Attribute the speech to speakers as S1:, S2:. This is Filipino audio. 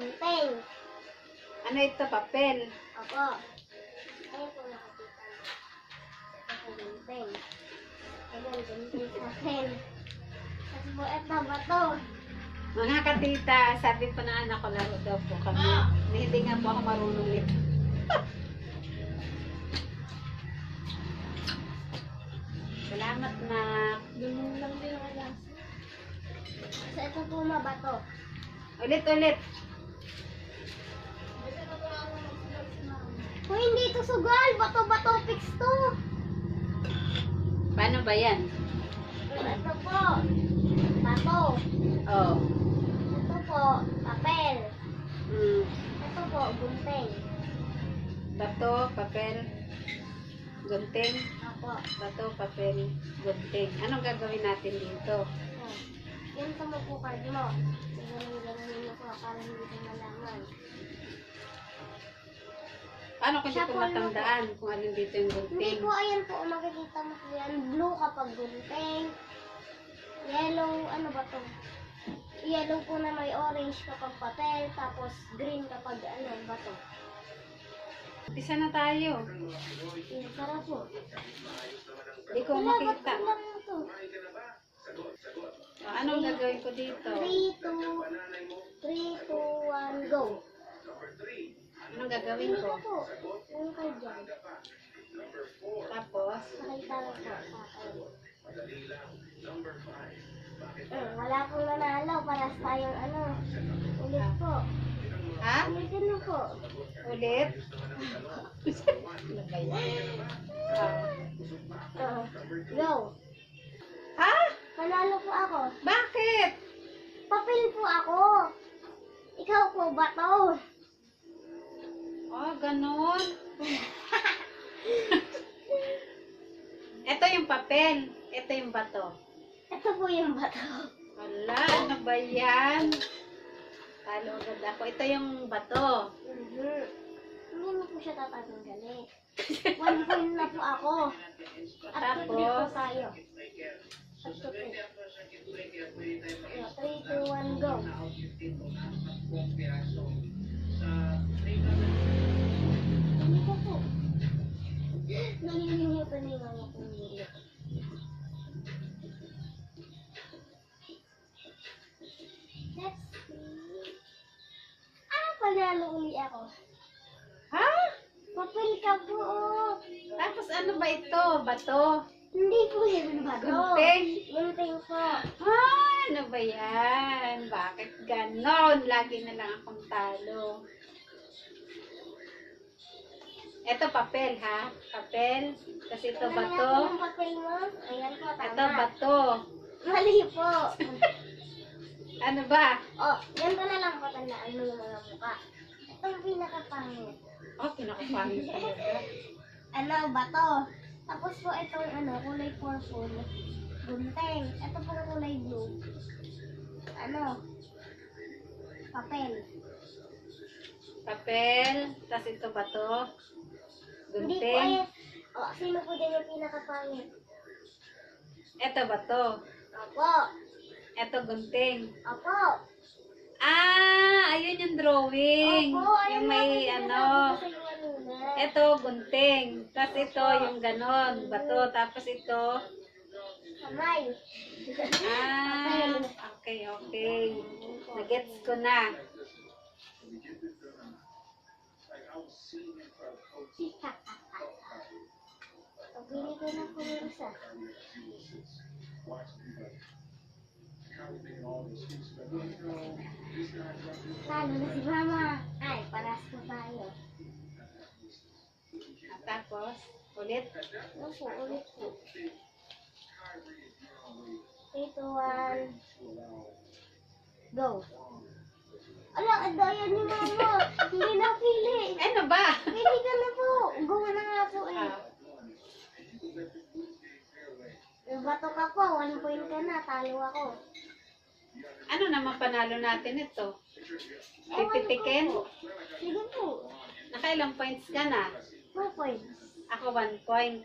S1: Gunting.
S2: Ano ito? Papel.
S1: Opo. Ayun po nakakita. Ito po gunting. Ayun, gunting sa akin. Tapos po, ito bato.
S2: Mga katita, sabi po ng anak ko, laro daw po kami. Hindi nga po ako marunong nito. Salamat na.
S1: Ganun lang din ang alas. So, ito po mabato.
S2: Ulit, ulit.
S1: Kung hindi ito sugal, bato-bato fix to.
S2: Paano ba yan?
S1: Ito po, bato.
S2: Oh.
S1: Ito po, papel.
S2: Mm.
S1: Ito po, gunting.
S2: Bato, papel, gunting.
S1: Opo.
S2: Bato, papel, gunting. Anong gagawin natin dito?
S1: Oh. Yan sa mo po card mo. Po para hindi ko malaman.
S2: Paano di
S1: Siya
S2: ko
S1: po,
S2: matandaan kung alin dito yung
S1: Hindi
S2: gunting?
S1: po, ayan po, makikita mo po yan. Blue kapag gunting. Yellow, ano ba to? Yellow po na may orange kapag papel. Tapos green kapag ano, bato.
S2: Isa na tayo.
S1: Yung sarap po.
S2: Di ko
S1: Wala, ba't
S2: makita.
S1: lang to?
S2: O, anong gagawin ko dito?
S1: 3, 2, 3, 2, 1, go.
S2: Anong gagawin ko?
S1: Yung card dyan.
S2: Tapos,
S1: Nakita ko po sa akin. Eh, wala pong nanalo para sa tayong ano. Ulit po.
S2: ha?
S1: Ulitin na po.
S2: Ulit? Ano.
S1: Uh, go.
S2: ha?
S1: Panalo po ako.
S2: Bakit?
S1: Papel po ako. Ikaw po ba
S2: ganun. Ito yung papel. Ito yung bato.
S1: Ito po yung bato.
S2: Wala, ano ba yan? Talo agad ako. Ito yung bato.
S1: Mhm. Hindi mo po siya tatanggalin. One point na po ako. At to three po
S2: Tapos,
S1: tayo. At to three. Yeah, three, two, one, go. Po? Nalilimutan ni mama ko nila. Let's see. Ah, panalo uli ako.
S2: ha?
S1: Papel ka.
S2: Tapos ano ba ito? Bato?
S1: Hindi po yan ba?
S2: Gunting?
S1: Gunting po.
S2: Ah, ano ba yan? Bakit ganon? Lagi na lang akong talo. Ito papel ha? Papel. Tapos ito bato.
S1: Ayan po, tama.
S2: Ito bato.
S1: Mali po.
S2: Ano ba?
S1: oh, yan ko na lang po tandaan mo yung mga mukha. Itong pinakapangit.
S2: Oh, pinakapangit.
S1: Ano, bato. Tapos po itong ano, kulay purple. Gunting. Ito po kulay blue. Ano? Papel.
S2: Papel. Tapos ito bato.
S1: Hindi
S2: Gunting.
S1: ayan. Oh, sino po din yung pinakapangit?
S2: Ito bato.
S1: Opo.
S2: Ito gunting.
S1: Opo.
S2: Ah, ayun yung drawing.
S1: Opo, ayun
S2: yung may ano.
S1: sinasabi ko sa inyo kanina.
S2: Ito, gunting. Tapos ito, yung ganon, bato. Tapos ito,
S1: Kamay.
S2: ah, okay, okay. Nagets ko na.
S1: Pabili ko yung isa. Talo na si Mama. Ay, paras po tayo.
S2: At tapos, ulit.
S1: Opo, ulit po. 3, 2, 1. Go. Ala, ang daya ni Mama. Hindi na pili.
S2: Ano ba?
S1: Pili ka na po. Go na nga po eh. Bato ka po. One point ka na. Talo ako.
S2: ano naman panalo natin ito? Pipitikin?
S1: po. Sige po.
S2: Nakailang points ka na?
S1: 2 points.
S2: Ako one point.